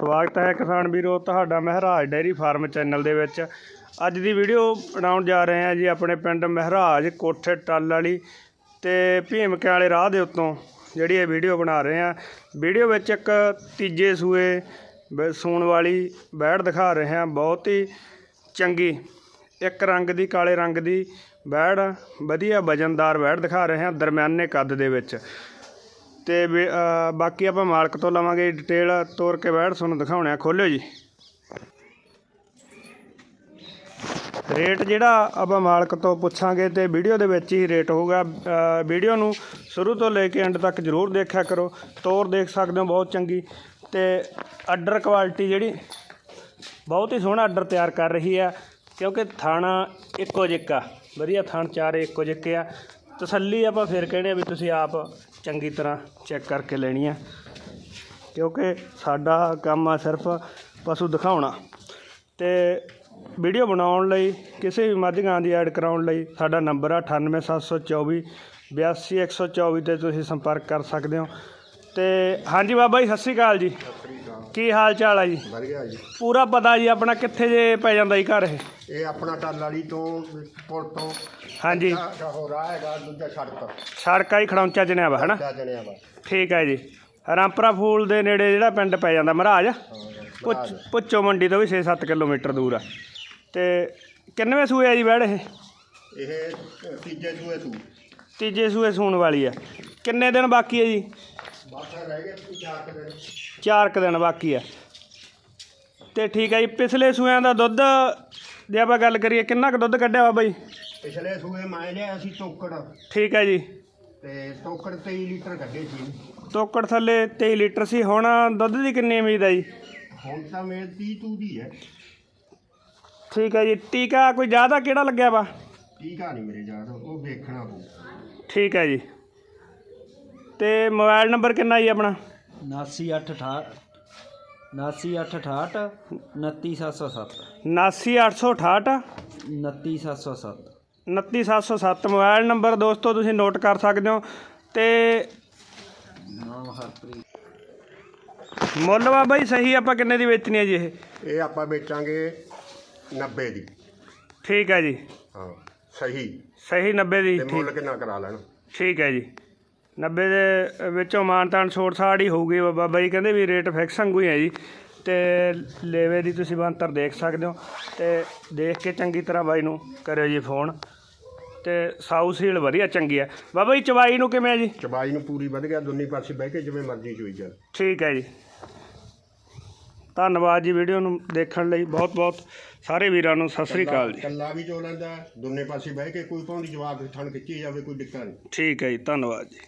ਸਵਾਗਤ ਹੈ ਕਿਸਾਨ ਵੀਰੋ, ਤੁਹਾਡਾ ਮਹਿਰਾਜ ਡੇਅਰੀ ਫਾਰਮ ਚੈਨਲ ਦੇ ਵਿੱਚ। ਅੱਜ ਦੀ ਵੀਡੀਓ ਬਣਾਉਣ ਜਾ ਰਹੇ ਹਾਂ ਜੀ ਆਪਣੇ ਪਿੰਡ ਮਹਿਰਾਜ ਕੋਠੇ ਟੱਲ ਵਾਲੀ ਤੇ ਭੀਮਕਿਆਂ ਵਾਲੇ ਰਾਹ ਦੇ ਉੱਤੋਂ ਜਿਹੜੀ ਇਹ ਵੀਡੀਓ ਬਣਾ ਰਹੇ ਹਾਂ। ਵੀਡੀਓ ਵਿੱਚ ਇੱਕ ਤੀਜੇ ਸੂਏ ਬ- ਸੂਣ ਵਾਲੀ ਬੈੜ ਦਿਖਾ ਰਹੇ ਹਾਂ, ਬਹੁਤ ਹੀ ਚੰਗੀ, ਇੱਕ ਰੰਗ ਦੀ, ਕਾਲੇ ਰੰਗ ਦੀ ਬੈੜ, ਵਧੀਆ ਵਜਨਦਾਰ ਬੈੜ ਦਿਖਾ ਰਹੇ ਹਾਂ ਦਰਮਿਆਨੇ ਕੱਦ ਦੇ ਵਿੱਚ। ਤੇ ਵੀ, ਬਾਕੀ ਆਪਾਂ ਮਾਲਕ ਤੋਂ ਲਵਾਂਗੇ ਡਿਟੇਲ ਤੋਰ ਕੇ ਬੈਠ ਤੁਹਾਨੂੰ ਦਿਖਾਉਣੇ ਆ ਖੋਲਿਓ ਜੀ। ਰੇਟ ਜਿਹੜਾ ਆਪਾਂ ਮਾਲਕ ਤੋਂ ਪੁੱਛਾਂਗੇ ਤੇ ਵੀਡੀਓ ਦੇ ਵਿੱਚ ਹੀ ਰੇਟ ਹੋਊਗਾ। ਵੀਡੀਓ ਨੂੰ ਸ਼ੁਰੂ ਤੋਂ ਲੈ ਕੇ ਐਂਡ ਤੱਕ ਜ਼ਰੂਰ ਦੇਖਿਆ ਕਰੋ। ਤੋਰ ਦੇਖ ਸਕਦੇ ਹੋ ਬਹੁਤ ਚੰਗੀ। ਤੇ ਆਰਡਰ ਕੁਆਲਿਟੀ ਜਿਹੜੀ ਬਹੁਤ ਹੀ ਸੋਹਣਾ ਆਰਡਰ ਤਿਆਰ ਕਰ ਰਹੀ ਆ ਕਿਉਂਕਿ ਥਾਣਾ ਇੱਕੋ ਜਿੱਕਾ ਵਧੀਆ ਥਾਣ ਚਾਰੇ ਇੱਕੋ ਜਿੱਕੇ ਆ। ਤਸੱਲੀ ਆਪਾਂ ਫਿਰ ਕਹਿੰਦੇ ਆ ਵੀ ਤੁਸੀਂ ਆਪ ਚੰਗੀ ਤਰ੍ਹਾਂ ਚੈੱਕ ਕਰਕੇ ਲੈਣੀ ਆ। ਕਿਉਂਕਿ ਸਾਡਾ ਕੰਮ ਆ ਸਿਰਫ ਪਸ਼ੂ ਦਿਖਾਉਣਾ। ਤੇ ਵੀਡੀਓ ਬਣਾਉਣ ਲਈ ਕਿਸੇ ਵੀ ਮੱਝ ਗਾਂ ਦੀ ਐਡ ਕਰਾਉਣ ਲਈ ਸਾਡਾ ਨੰਬਰ ਆ 98724 82124 ਤੇ ਤੁਸੀਂ ਸੰਪਰਕ ਕਰ ਸਕਦੇ ਹੋ। ਤੇ ਹਾਂਜੀ ਬਾਬਾ ਜੀ ਸਤਿ ਸ਼੍ਰੀ ਅਕਾਲ ਜੀ। ਕੀ ਹਾਲ ਚਾਲ ਆ ਜੀ? ਵਧੀਆ ਜੀ। ਪੂਰਾ ਪਤਾ ਜੀ ਆਪਣਾ ਕਿੱਥੇ ਜੇ ਪੈ ਜਾਂਦਾ ਜੀ ਘਰ ਇਹ? ਇਹ ਆਪਣਾ ਟੱਲ ਵਾਲੀ ਤੋਂ ਪੁਲ ਤੋਂ। ਹਾਂਜੀ। ਆਹ ਹੋ ਰਾਹ ਹੈਗਾ ਦੂਜਾ ਸੜਕ। ਸੜਕਾ ਹੀ ਖੜੌਂਚਾ ਜਣਿਆ ਵਾ ਹਨਾ? ਦਾ ਜਣਿਆ ਵਾ। ਠੀਕ ਹੈ ਜੀ। ਰਾਮਪੁਰਾ ਫੂਲ ਦੇ ਨੇੜੇ ਜਿਹੜਾ ਪਿੰਡ ਪੈ ਜਾਂਦਾ ਮਹਾਰਾਜ? ਪੁੱਛ ਪੁੱਛੋ ਮੰਡੀ ਤੋਂ ਵੀ 6-7 ਕਿਲੋਮੀਟਰ ਦੂਰ ਆ। ਤੇ ਕਿੰਨਵੇਂ ਸੂਏ ਆ ਜੀ ਬੈੜ ਇਹ? ਇਹ ਤੀਜੇ ਸੂਏ ਸੂ ਤੀਜੇ ਸੂਏ ਸੂਣ ਵਾਲੀ ਆ। ਕਿੰਨੇ ਦਿਨ ਬਾਕੀ ਹੈ ਜੀ? ਬਸ ਰਹਿ ਗਏ ਤੂੰ ਚਾਰ ਕੁ ਦਿਨ। ਚਾਰ ਕੁ ਦਿਨ ਬਾਕੀ ਆ। ਤੇ ਠੀਕ ਹੈ ਜੀ ਪਿਛਲੇ ਸੂਇਆਂ ਦਾ ਦੁੱਧ ਜੇ ਆਪਾਂ ਗੱਲ ਕਰੀਏ ਕਿੰਨਾ ਕੁ ਦੁੱਧ ਕੱਢਿਆ ਬਾਬਾ ਜੀ ਪਿਛਲੇ ਸੂਏ ਮੈਂ ਲਿਆ ਸੀ ਤੋਕੜ। ਠੀਕ ਹੈ ਜੀ। ਤੇ ਤੋਕੜ 23 ਲੀਟਰ ਕੱਢੇ ਸੀ। ਤੋਕੜ ਥੱਲੇ 23 ਲੀਟਰ ਸੀ। ਹੁਣ ਦੁੱਧ ਦੀ ਕਿੰਨੀ ਉਮੀਦ ਹੈ ਜੀ? ਹੁਣ ਤਾਂ ਮੇਰੇ 30 ਤੂ ਦੀ ਹੈ। ਠੀਕ ਹੈ ਜੀ। ਟੀਕਾ ਕੋਈ ਜ਼ਿਆਦਾ ਕਿਹੜਾ ਲੱਗਿਆ ਵਾ? ਟੀਕਾ ਨਹੀਂ ਮੇਰੇ ਯਾਦ ਉਹ ਵੇਖਣਾ ਪਊ। ਠੀਕ ਹੈ ਜੀ। ਤੇ ਮੋਬਾਈਲ ਨੰਬਰ ਕਿੰਨਾ ਜੀ ਆਪਣਾ? 99868 99868 29707 79868 29707 29707 ਮੋਬਾਈਲ ਨੰਬਰ ਦੋਸਤੋ ਤੁਸੀਂ ਨੋਟ ਕਰ ਸਕਦੇ ਹੋ ਤੇ ਨਾਮ ਹਰਪ੍ਰੀਤ। ਮੁੱਲ ਬਾਬਾ ਜੀ ਸਹੀ ਆਪਾਂ ਕਿੰਨੇ ਦੀ ਵੇਚਣੀ ਹੈ ਜੀ ਇਹ? ਇਹ ਆਪਾਂ ਵੇਚਾਂਗੇ 90 ਦੀ। ਠੀਕ ਹੈ ਜੀ। ਹਾਂ ਸਹੀ। ਸਹੀ 90 ਦੀ ਤੇ ਠੀਕ। ਮੁੱਲ ਕਿੰਨਾ ਕਰਾ ਲੈਣ? ਠੀਕ ਹੈ ਜੀ। 90 ਦੇ ਵਿੱਚੋਂ ਮਾਨਤਾਨ ਛੋੜ ਛਾੜ ਹੀ ਹੋਊਗੀ। ਬਾਬਾ ਜੀ ਕਹਿੰਦੇ ਵੀ ਰੇਟ ਫਿਕਸ ਵਾਂਗੂ ਹੀ ਹੈ ਜੀ। ਤੇ ਲੇਵੇ ਦੀ ਤੁਸੀਂ ਬੰਤਰ ਦੇਖ ਸਕਦੇ ਹੋ। ਤੇ ਦੇਖ ਕੇ ਚੰਗੀ ਤਰ੍ਹਾਂ ਬਾਈ ਨੂੰ ਕਰਿਓ ਜੀ ਫੋਨ। ਤੇ ਸਾਊ ਸੀਲ ਵਧੀਆ ਚੰਗੀ ਹੈ। ਬਾਬਾ ਜੀ ਚਵਾਈ ਨੂੰ ਕਿਵੇਂ ਹੈ ਜੀ? ਚਬਾਈ ਨੂੰ ਪੂਰੀ ਵਧ ਗਿਆ ਦੋਨੀ ਪਾਸੇ ਬਹਿ ਕੇ ਜਿਵੇਂ ਮਰਜ਼ੀ ਚੋਈ ਜਾ ਠੀਕ ਹੈ ਜੀ। ਧੰਨਵਾਦ ਜੀ ਵੀਡੀਓ ਨੂੰ ਦੇਖਣ ਲਈ। ਬਹੁਤ ਬਹੁਤ ਸਾਰੇ ਵੀਰਾਂ ਨੂੰ ਸਤਿ ਸ੍ਰੀ ਅਕਾਲ ਜੀ। ਕੱਲਾ ਵੀ ਚੋ ਲੈਂਦਾ ਦੋਨੇ ਪਾਸੇ ਬਹਿ ਕੇ ਕੋਈ ਪਾਉਂਦੀ ਜਵਾਬ ਥਣ ਖਿੱਚੀ ਜਾਵੇ ਕੋਈ ਦਿੱਕਤ ਨਹੀਂ। ਠੀਕ ਹੈ ਜੀ ਧੰਨਵਾਦ ਜੀ।